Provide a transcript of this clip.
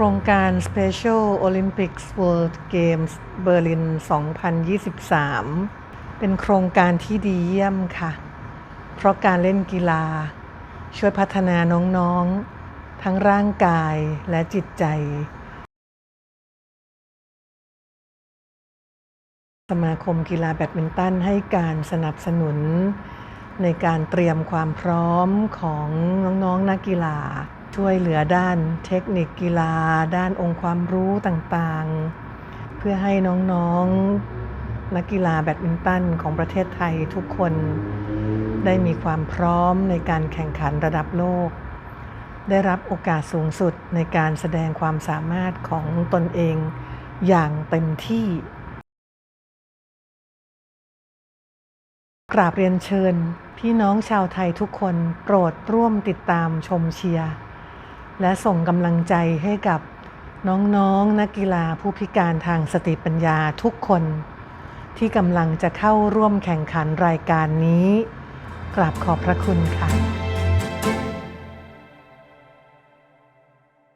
ครงการ Special Olympics World Games Berlin 2023 เป็นโครงการที่ดีเยี่ยมค่ะ เพราะการเล่นกีฬา ช่วยพัฒนาน้องๆ ทั้งร่างกายและจิตใจ สมาคมกีฬาแบดมินตันให้การสนับสนุน ในการเตรียมความพร้อมของน้องๆนักกีฬา ช่วยเหลือด้านเทคนิคกีฬา ด้านองค์ความรู้ต่างๆ เพื่อให้น้องๆนักกีฬาแบดมินตันของประเทศไทยทุกคนได้มีความพร้อมในการแข่งขันระดับโลก ได้รับโอกาสสูงสุดในการแสดงความสามารถของตนเองอย่างเต็มที่กราบเรียนเชิญ พี่น้องชาวไทยทุกคนโปรดร่วมติดตามชมเชียร์ และส่งกำลังใจให้กับน้องๆนนักกีฬาผู้พิการทางสติปัญญาทุกคน ที่กำลังจะเข้าร่วมแข่งขันรายการนี้ กราบขอบพระคุณค่ะ